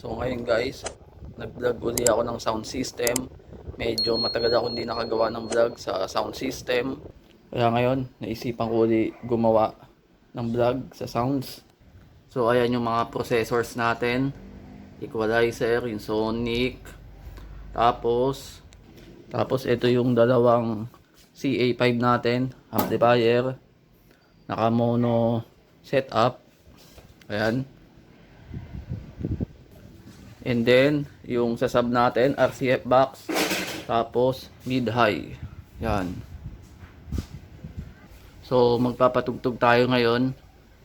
So ngayon guys, nag-vlog uli ako ng sound system. Medyo matagal ako hindi nakagawa ng vlog sa sound system. Kaya ngayon, naisipan ko uli gumawa ng vlog sa sounds. So ayan yung mga processors natin. Equalizer, yung Sonic. Tapos, tapos ito yung dalawang CA5 natin, amplifier. Naka mono setup. Ayan. And then, yung sa sub natin, RCF box. Tapos, mid-high. Yan. So, magpapatugtog tayo ngayon.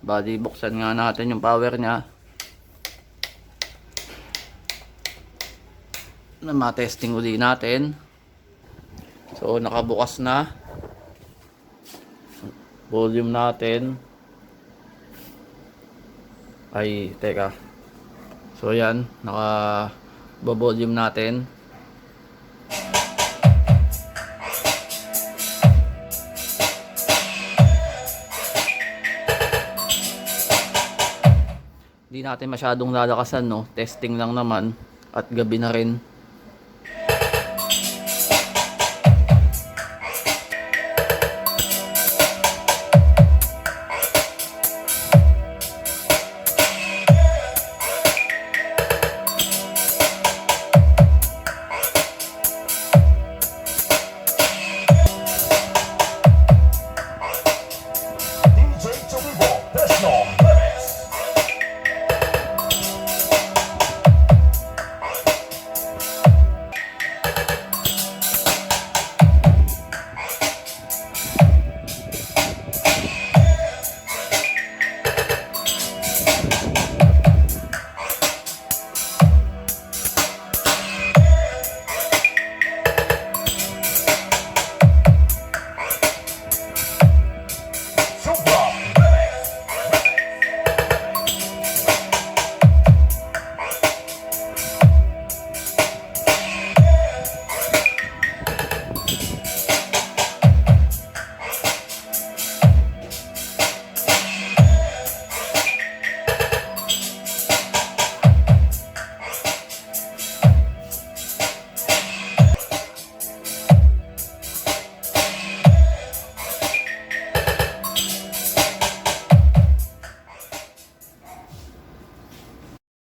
Bali, buksan nga natin yung power niya. Na ma-testing uli natin. So, nakabukas na. Volume natin. Ay, teka. So yan, naka volume natin. Hindi natin masyadong lalakasan no, testing lang naman at gabi na rin. So